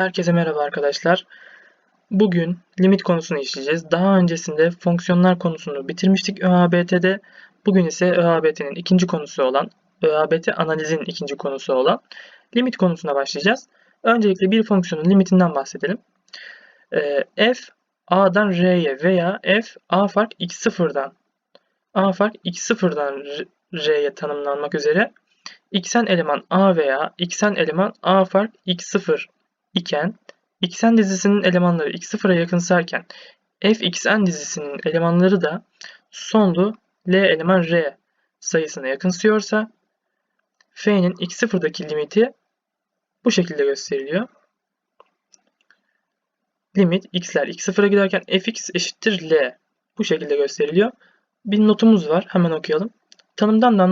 Herkese merhaba arkadaşlar. Bugün limit konusunu işleyeceğiz. Daha öncesinde fonksiyonlar konusunu bitirmiştik ÖABT'de. Bugün ise ÖABT'nin ikinci konusu olan, ÖABT analizin ikinci konusu olan limit konusuna başlayacağız. Öncelikle bir fonksiyonun limitinden bahsedelim. Ee, f a'dan r'ye veya f a fark x0'dan a fark x0'dan r'ye tanımlanmak üzere xn eleman a veya xn eleman a fark x0 iken xn dizisinin elemanları x0'a yakınsarken fxn dizisinin elemanları da sonlu l eleman r sayısına yakınsıyorsa f'nin x0'daki limiti bu şekilde gösteriliyor. Limit x'ler x0'a giderken fx eşittir l bu şekilde gösteriliyor. Bir notumuz var hemen okuyalım. Tanımdan da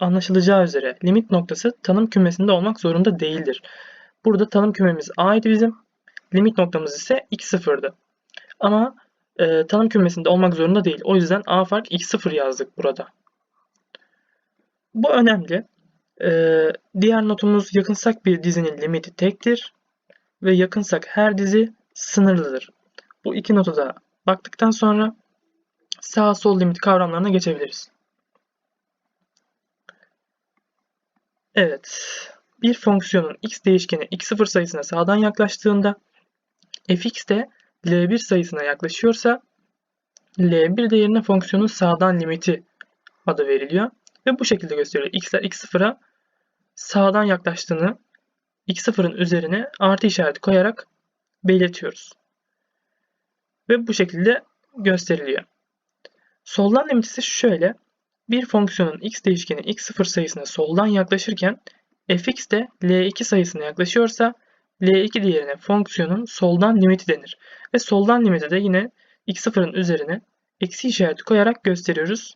anlaşılacağı üzere limit noktası tanım kümesinde olmak zorunda değildir. Burada tanım kümemiz A'ydı bizim. Limit noktamız ise x0'dı. Ama e, tanım kümesinde olmak zorunda değil. O yüzden A fark x0 yazdık burada. Bu önemli. E, diğer notumuz yakınsak bir dizinin limiti tektir. Ve yakınsak her dizi sınırlıdır. Bu iki notu da baktıktan sonra sağ sol limit kavramlarına geçebiliriz. Evet. Bir fonksiyonun x değişkeni x0 sayısına sağdan yaklaştığında fx de l1 sayısına yaklaşıyorsa l1 değerine fonksiyonun sağdan limiti adı veriliyor. Ve bu şekilde gösteriyor. x'ler x0'a sağdan yaklaştığını x0'ın üzerine artı işareti koyarak belirtiyoruz. Ve bu şekilde gösteriliyor. Soldan limit ise şöyle. Bir fonksiyonun x değişkeni x0 sayısına soldan yaklaşırken fx de L2 sayısına yaklaşıyorsa L2 değerine fonksiyonun soldan limiti denir. Ve soldan limiti de yine x0'ın üzerine eksi işareti koyarak gösteriyoruz.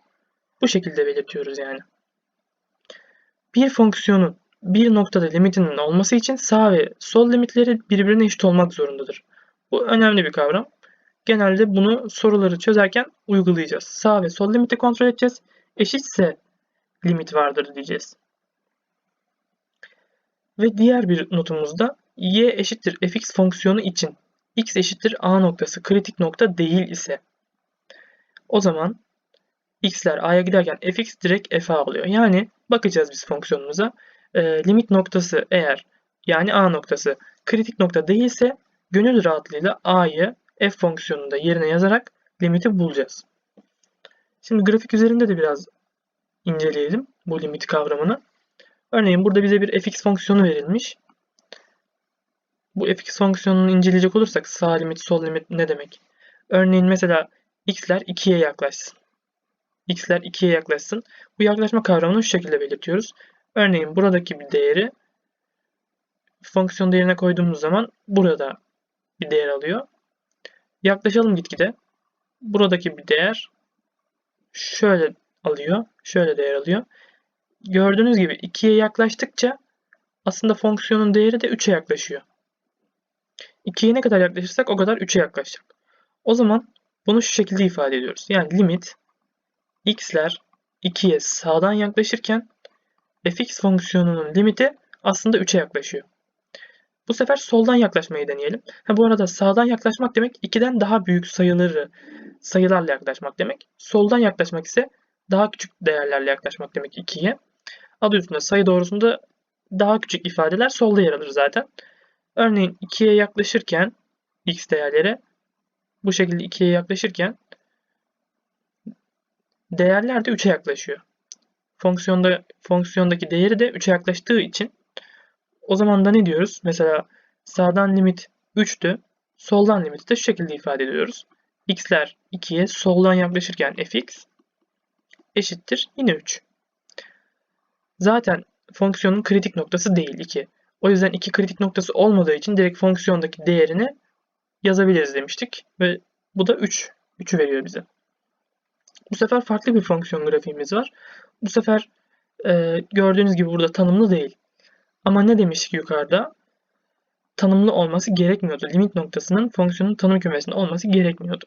Bu şekilde belirtiyoruz yani. Bir fonksiyonun bir noktada limitinin olması için sağ ve sol limitleri birbirine eşit olmak zorundadır. Bu önemli bir kavram. Genelde bunu soruları çözerken uygulayacağız. Sağ ve sol limiti kontrol edeceğiz. Eşitse limit vardır diyeceğiz. Ve diğer bir notumuzda y eşittir fx fonksiyonu için x eşittir a noktası kritik nokta değil ise o zaman x'ler a'ya giderken fx direkt f'a alıyor. Yani bakacağız biz fonksiyonumuza. E, limit noktası eğer yani a noktası kritik nokta değilse gönül rahatlığıyla a'yı f fonksiyonunda yerine yazarak limiti bulacağız. Şimdi grafik üzerinde de biraz inceleyelim bu limit kavramını. Örneğin burada bize bir fx fonksiyonu verilmiş. Bu fx fonksiyonunu inceleyecek olursak sağ limit sol limit ne demek? Örneğin mesela x'ler 2'ye yaklaşsın. x'ler 2'ye yaklaşsın. Bu yaklaşma kavramını şu şekilde belirtiyoruz. Örneğin buradaki bir değeri fonksiyon değerine koyduğumuz zaman burada bir değer alıyor. Yaklaşalım gitgide. Buradaki bir değer şöyle alıyor. Şöyle değer alıyor gördüğünüz gibi 2'ye yaklaştıkça aslında fonksiyonun değeri de 3'e yaklaşıyor. 2'ye ne kadar yaklaşırsak o kadar 3'e yaklaşacak. O zaman bunu şu şekilde ifade ediyoruz. Yani limit x'ler 2'ye sağdan yaklaşırken fx fonksiyonunun limiti aslında 3'e yaklaşıyor. Bu sefer soldan yaklaşmayı deneyelim. Ha, bu arada sağdan yaklaşmak demek 2'den daha büyük sayıları sayılarla yaklaşmak demek. Soldan yaklaşmak ise daha küçük değerlerle yaklaşmak demek 2'ye. Adı üstünde sayı doğrusunda daha küçük ifadeler solda yer alır zaten. Örneğin 2'ye yaklaşırken x değerleri bu şekilde 2'ye yaklaşırken değerler de 3'e yaklaşıyor. Fonksiyonda fonksiyondaki değeri de 3'e yaklaştığı için o zaman da ne diyoruz? Mesela sağdan limit 3'tü. Soldan limiti de şu şekilde ifade ediyoruz. x'ler 2'ye soldan yaklaşırken fx eşittir yine 3. Zaten fonksiyonun kritik noktası değil 2. O yüzden 2 kritik noktası olmadığı için direkt fonksiyondaki değerini yazabiliriz demiştik. Ve bu da 3. 3'ü veriyor bize. Bu sefer farklı bir fonksiyon grafiğimiz var. Bu sefer e, gördüğünüz gibi burada tanımlı değil. Ama ne demiştik yukarıda? Tanımlı olması gerekmiyordu. Limit noktasının fonksiyonun tanım kümesinde olması gerekmiyordu.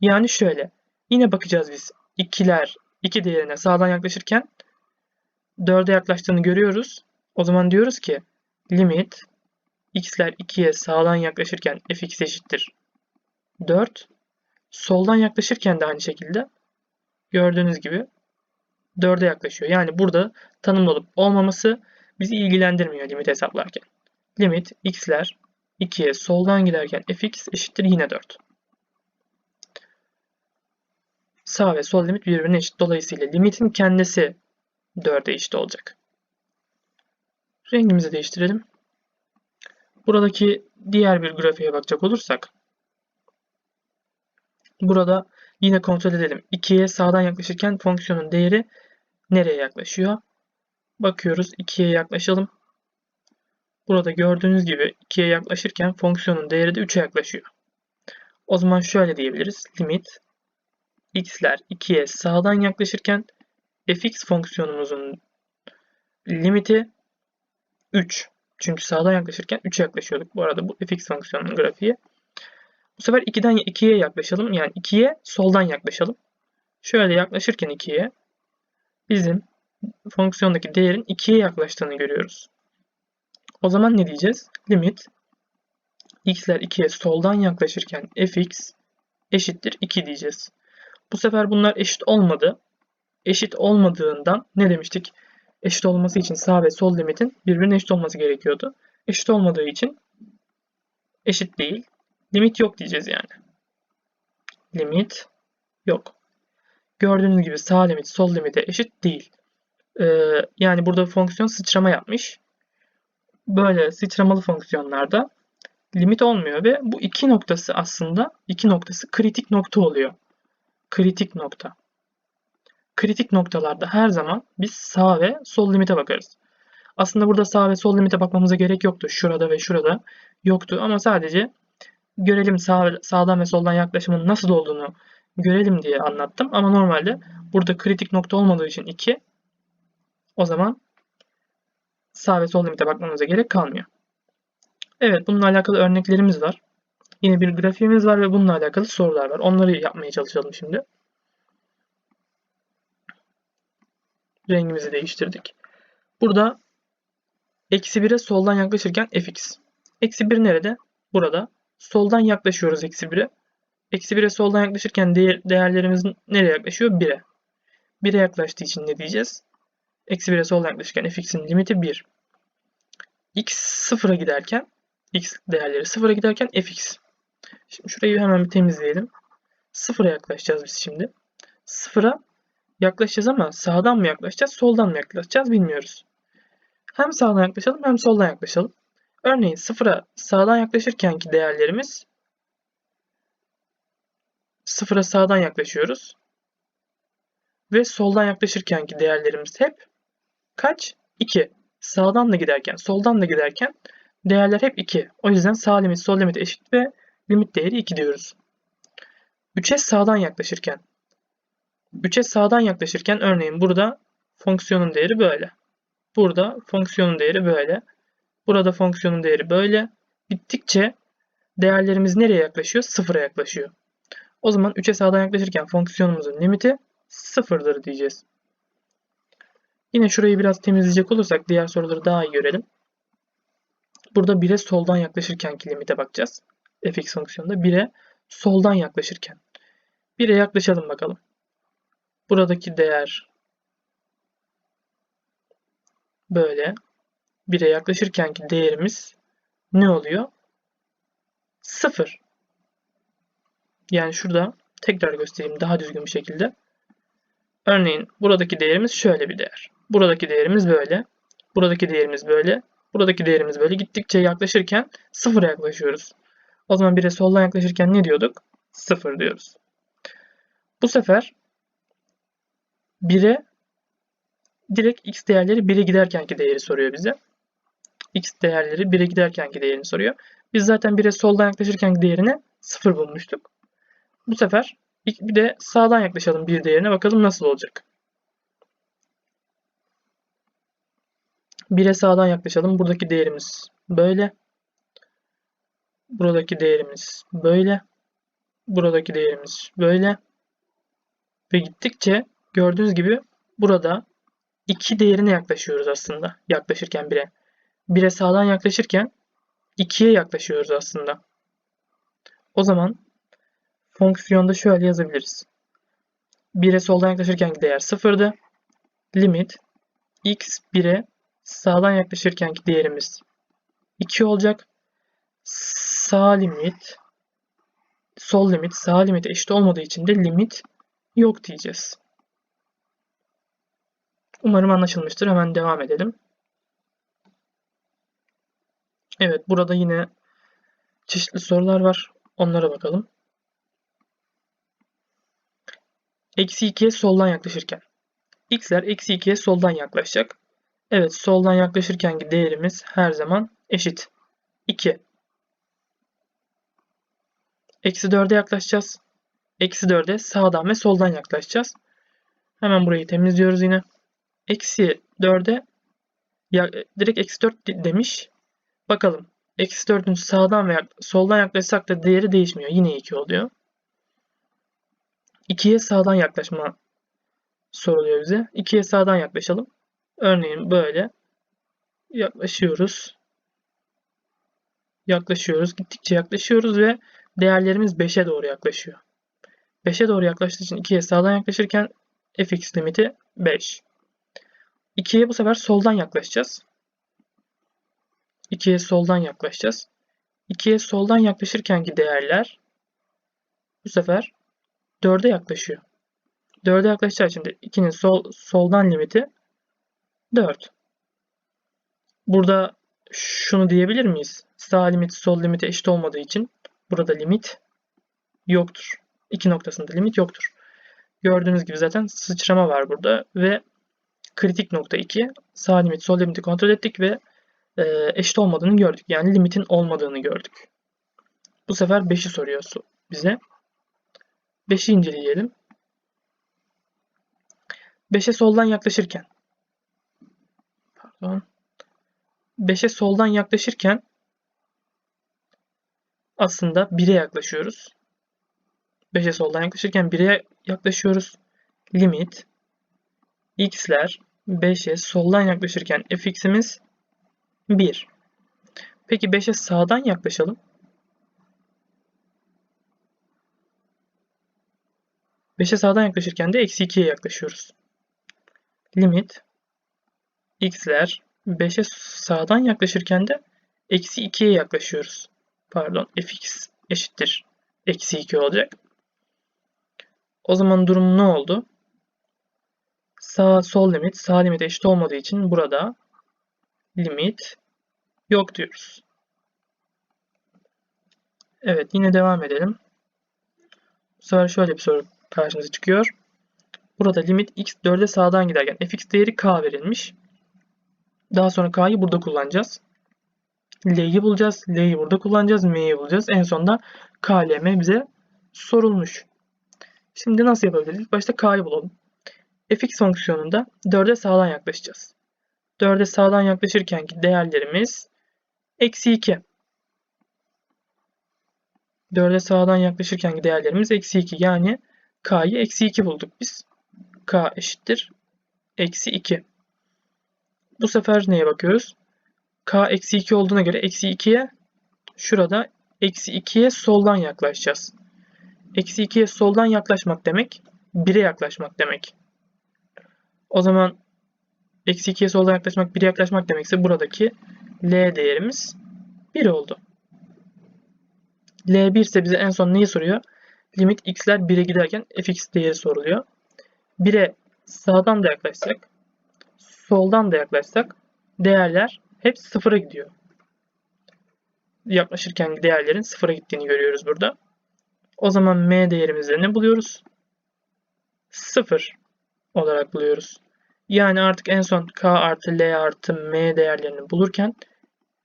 Yani şöyle. Yine bakacağız biz. 2'ler 2 değerine sağdan yaklaşırken 4'e yaklaştığını görüyoruz. O zaman diyoruz ki limit x'ler 2'ye sağdan yaklaşırken fx eşittir 4. Soldan yaklaşırken de aynı şekilde gördüğünüz gibi 4'e yaklaşıyor. Yani burada tanımlı olup olmaması bizi ilgilendirmiyor limit hesaplarken. Limit x'ler 2'ye soldan giderken fx eşittir yine 4. Sağ ve sol limit birbirine eşit. Dolayısıyla limitin kendisi 4'e eşit olacak. Rengimizi değiştirelim. Buradaki diğer bir grafiğe bakacak olursak burada yine kontrol edelim. 2'ye sağdan yaklaşırken fonksiyonun değeri nereye yaklaşıyor? Bakıyoruz 2'ye yaklaşalım. Burada gördüğünüz gibi 2'ye yaklaşırken fonksiyonun değeri de 3'e yaklaşıyor. O zaman şöyle diyebiliriz. Limit x'ler 2'ye sağdan yaklaşırken fx fonksiyonumuzun limiti 3. Çünkü sağdan yaklaşırken 3'e yaklaşıyorduk. Bu arada bu fx fonksiyonunun grafiği. Bu sefer 2'den 2'ye yaklaşalım. Yani 2'ye soldan yaklaşalım. Şöyle yaklaşırken 2'ye bizim fonksiyondaki değerin 2'ye yaklaştığını görüyoruz. O zaman ne diyeceğiz? Limit x'ler 2'ye soldan yaklaşırken fx eşittir 2 diyeceğiz. Bu sefer bunlar eşit olmadı. Eşit olmadığından ne demiştik? Eşit olması için sağ ve sol limitin birbirine eşit olması gerekiyordu. Eşit olmadığı için eşit değil. Limit yok diyeceğiz yani. Limit yok. Gördüğünüz gibi sağ limit sol limite eşit değil. Ee, yani burada fonksiyon sıçrama yapmış. Böyle sıçramalı fonksiyonlarda limit olmuyor ve bu iki noktası aslında iki noktası kritik nokta oluyor. Kritik nokta. Kritik noktalarda her zaman biz sağ ve sol limite bakarız. Aslında burada sağ ve sol limite bakmamıza gerek yoktu. Şurada ve şurada yoktu ama sadece görelim sağ, sağdan ve soldan yaklaşımın nasıl olduğunu görelim diye anlattım. Ama normalde burada kritik nokta olmadığı için 2 o zaman sağ ve sol limite bakmamıza gerek kalmıyor. Evet bununla alakalı örneklerimiz var. Yine bir grafiğimiz var ve bununla alakalı sorular var. Onları yapmaya çalışalım şimdi. Rengimizi değiştirdik. Burada eksi 1'e soldan yaklaşırken fx. Eksi 1 nerede? Burada. Soldan yaklaşıyoruz eksi 1'e. Eksi 1'e soldan yaklaşırken değer, değerlerimiz nereye yaklaşıyor? 1'e. 1'e yaklaştığı için ne diyeceğiz? Eksi 1'e soldan yaklaşırken fx'in limiti 1. x sıfıra giderken x değerleri sıfıra giderken fx. Şimdi şurayı hemen bir temizleyelim. Sıfıra yaklaşacağız biz şimdi. Sıfıra yaklaşacağız ama sağdan mı yaklaşacağız, soldan mı yaklaşacağız bilmiyoruz. Hem sağdan yaklaşalım hem soldan yaklaşalım. Örneğin sıfıra sağdan yaklaşırkenki değerlerimiz sıfıra sağdan yaklaşıyoruz. Ve soldan yaklaşırkenki değerlerimiz hep kaç? 2. Sağdan da giderken, soldan da giderken değerler hep 2. O yüzden sağ limit sol limit eşit ve limit değeri 2 diyoruz. 3'e sağdan yaklaşırken 3'e sağdan yaklaşırken örneğin burada fonksiyonun değeri böyle. Burada fonksiyonun değeri böyle. Burada fonksiyonun değeri böyle. Bittikçe değerlerimiz nereye yaklaşıyor? Sıfıra yaklaşıyor. O zaman 3'e sağdan yaklaşırken fonksiyonumuzun limiti sıfırdır diyeceğiz. Yine şurayı biraz temizleyecek olursak diğer soruları daha iyi görelim. Burada 1'e soldan yaklaşırkenki limite bakacağız. fx fonksiyonunda 1'e soldan yaklaşırken. 1'e yaklaşalım bakalım. Buradaki değer böyle. 1'e yaklaşırkenki değerimiz ne oluyor? 0. Yani şurada tekrar göstereyim daha düzgün bir şekilde. Örneğin buradaki değerimiz şöyle bir değer. Buradaki değerimiz böyle. Buradaki değerimiz böyle. Buradaki değerimiz böyle. Gittikçe yaklaşırken sıfıra yaklaşıyoruz. O zaman 1'e soldan yaklaşırken ne diyorduk? 0 diyoruz. Bu sefer 1'e direkt x değerleri 1'e giderkenki değeri soruyor bize. x değerleri 1'e giderkenki değerini soruyor. Biz zaten 1'e soldan yaklaşırkenki değerini 0 bulmuştuk. Bu sefer bir de sağdan yaklaşalım bir değerine bakalım nasıl olacak. 1'e sağdan yaklaşalım. Buradaki değerimiz böyle. Buradaki değerimiz böyle. Buradaki değerimiz böyle. Ve gittikçe gördüğünüz gibi burada 2 değerine yaklaşıyoruz aslında yaklaşırken 1'e. 1'e sağdan yaklaşırken 2'ye yaklaşıyoruz aslında. O zaman fonksiyonda şöyle yazabiliriz. 1'e soldan yaklaşırkenki değer 0'dı. Limit x 1'e sağdan yaklaşırkenki değerimiz 2 olacak. Sağ limit sol limit sağ limite eşit olmadığı için de limit yok diyeceğiz. Umarım anlaşılmıştır. Hemen devam edelim. Evet burada yine çeşitli sorular var. Onlara bakalım. Eksi 2'ye soldan yaklaşırken. X'ler eksi 2'ye soldan yaklaşacak. Evet soldan yaklaşırkenki değerimiz her zaman eşit. 2. Eksi 4'e yaklaşacağız. Eksi 4'e sağdan ve soldan yaklaşacağız. Hemen burayı temizliyoruz yine. Eksi 4'e ya, direkt eksi 4 demiş. Bakalım. Eksi 4'ün sağdan veya soldan yaklaşsak da değeri değişmiyor. Yine 2 oluyor. 2'ye sağdan yaklaşma soruluyor bize. 2'ye sağdan yaklaşalım. Örneğin böyle yaklaşıyoruz. Yaklaşıyoruz. Gittikçe yaklaşıyoruz ve değerlerimiz 5'e doğru yaklaşıyor. 5'e doğru yaklaştığı için 2'ye sağdan yaklaşırken fx limiti 5. 2'ye bu sefer soldan yaklaşacağız. 2'ye soldan yaklaşacağız. 2'ye soldan yaklaşırkenki değerler bu sefer 4'e yaklaşıyor. 4'e yaklaşacağı için de 2'nin sol, soldan limiti 4. Burada şunu diyebilir miyiz? Sağ limit sol limite eşit olmadığı için burada limit yoktur. 2 noktasında limit yoktur. Gördüğünüz gibi zaten sıçrama var burada ve kritik nokta 2 sağ limit sol limiti kontrol ettik ve e, eşit olmadığını gördük. Yani limitin olmadığını gördük. Bu sefer 5'i soruyor bize. 5'i inceleyelim. 5'e soldan yaklaşırken pardon 5'e soldan yaklaşırken aslında 1'e yaklaşıyoruz. 5'e soldan yaklaşırken 1'e yaklaşıyoruz. Limit x'ler 5'e soldan yaklaşırken fx'imiz 1. Peki 5'e sağdan yaklaşalım. Beşe sağdan yaklaşırken de eksi 2'ye yaklaşıyoruz. Limit x'ler 5'e sağdan yaklaşırken de eksi 2'ye yaklaşıyoruz. Pardon fx eşittir. Eksi 2 olacak. O zaman durum ne oldu? Sağ sol limit sağ limit eşit olmadığı için burada limit yok diyoruz. Evet yine devam edelim. Bu sefer şöyle bir soru karşımıza çıkıyor. Burada limit x 4'e sağdan giderken fx değeri k verilmiş. Daha sonra k'yı burada kullanacağız. L'yi bulacağız. L'yi burada kullanacağız. M'yi bulacağız. En sonunda k, l, m bize sorulmuş. Şimdi nasıl yapabiliriz? İlk başta k'yı bulalım. Fx fonksiyonunda 4'e sağdan yaklaşacağız. 4'e sağdan yaklaşırkenki değerlerimiz eksi 2. 4'e sağdan yaklaşırkenki değerlerimiz eksi 2. Yani k'yı eksi 2 bulduk biz. k eşittir. Eksi 2. Bu sefer neye bakıyoruz? k eksi 2 olduğuna göre eksi 2'ye şurada eksi 2'ye soldan yaklaşacağız. Eksi 2'ye soldan yaklaşmak demek 1'e yaklaşmak demek. O zaman eksi 2'ye soldan yaklaşmak 1'e yaklaşmak demekse buradaki L değerimiz 1 oldu. L1 ise bize en son neyi soruyor? Limit x'ler 1'e giderken fx değeri soruluyor. 1'e sağdan da yaklaşsak, soldan da yaklaşsak değerler hep sıfıra gidiyor. Yaklaşırken değerlerin sıfıra gittiğini görüyoruz burada. O zaman m değerimizde ne buluyoruz? 0 olarak buluyoruz. Yani artık en son k artı l artı m değerlerini bulurken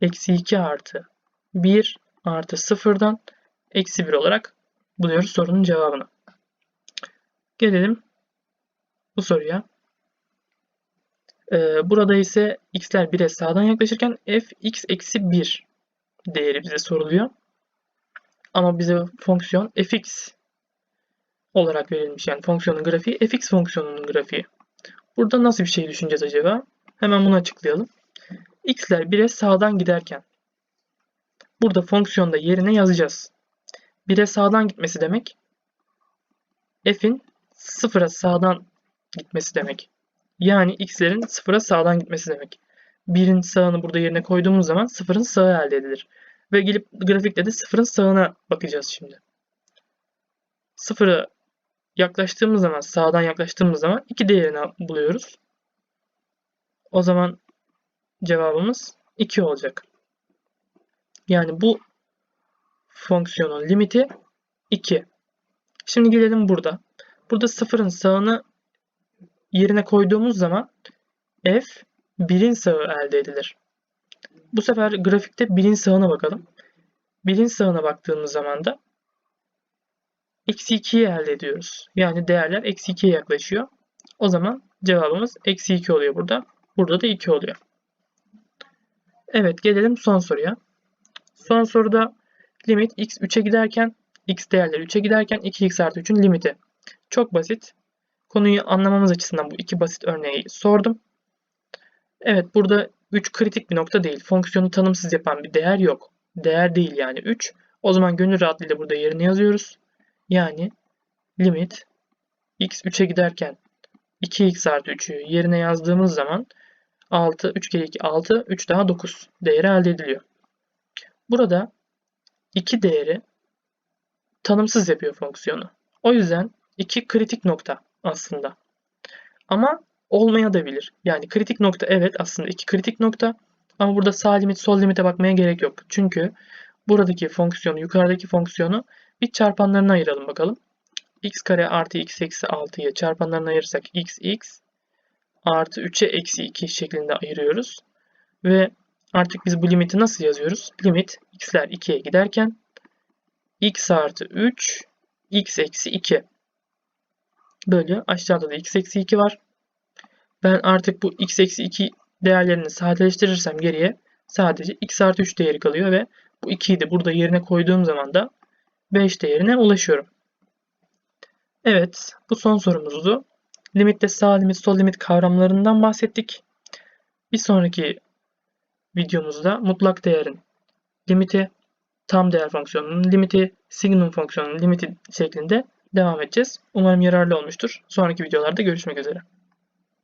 eksi 2 artı 1 artı 0'dan eksi 1 olarak buluyoruz sorunun cevabını. Gelelim bu soruya. Ee, burada ise x'ler 1'e sağdan yaklaşırken f x eksi 1 değeri bize soruluyor. Ama bize fonksiyon fx olarak verilmiş. Yani fonksiyonun grafiği fx fonksiyonunun grafiği. Burada nasıl bir şey düşüneceğiz acaba? Hemen bunu açıklayalım. x'ler 1'e sağdan giderken burada fonksiyonda yerine yazacağız. 1'e sağdan gitmesi demek f'in sıfıra sağdan gitmesi demek. Yani x'lerin sıfıra sağdan gitmesi demek. 1'in sağını burada yerine koyduğumuz zaman sıfırın sağı elde edilir. Ve gelip grafikte de sıfırın sağına bakacağız şimdi. Sıfıra yaklaştığımız zaman, sağdan yaklaştığımız zaman 2 değerini buluyoruz. O zaman cevabımız 2 olacak. Yani bu fonksiyonun limiti 2. Şimdi gelelim burada. Burada sıfırın sağını yerine koyduğumuz zaman f 1'in sağı elde edilir. Bu sefer grafikte 1'in sağına bakalım. 1'in sağına baktığımız zaman da eksi 2'yi elde ediyoruz. Yani değerler eksi 2'ye yaklaşıyor. O zaman cevabımız eksi 2 oluyor burada. Burada da 2 oluyor. Evet gelelim son soruya. Son soruda limit x 3'e giderken x değerleri 3'e giderken 2x artı 3'ün limiti. Çok basit. Konuyu anlamamız açısından bu iki basit örneği sordum. Evet burada 3 kritik bir nokta değil. Fonksiyonu tanımsız yapan bir değer yok. Değer değil yani 3. O zaman gönül rahatlığıyla burada yerini yazıyoruz. Yani limit x 3'e giderken 2x artı 3'ü yerine yazdığımız zaman 6, 3 kere 2 6, 3 daha 9 değeri elde ediliyor. Burada iki değeri tanımsız yapıyor fonksiyonu. O yüzden iki kritik nokta aslında. Ama olmaya da bilir. Yani kritik nokta evet aslında iki kritik nokta ama burada sağ limit sol limite bakmaya gerek yok. Çünkü buradaki fonksiyonu yukarıdaki fonksiyonu bir çarpanlarına ayıralım bakalım. x kare artı x eksi 6'yı çarpanlarına ayırırsak x x artı 3'e eksi 2 şeklinde ayırıyoruz. Ve artık biz bu limiti nasıl yazıyoruz? Limit x'ler 2'ye giderken x artı 3 x eksi 2 bölü aşağıda da x eksi 2 var. Ben artık bu x eksi 2 değerlerini sadeleştirirsem geriye sadece x artı 3 değeri kalıyor ve bu 2'yi de burada yerine koyduğum zaman da 5 değerine ulaşıyorum. Evet bu son sorumuzdu. Limitte sağ limit sol limit kavramlarından bahsettik. Bir sonraki videomuzda mutlak değerin limiti, tam değer fonksiyonunun limiti, signum fonksiyonunun limiti şeklinde devam edeceğiz. Umarım yararlı olmuştur. Sonraki videolarda görüşmek üzere.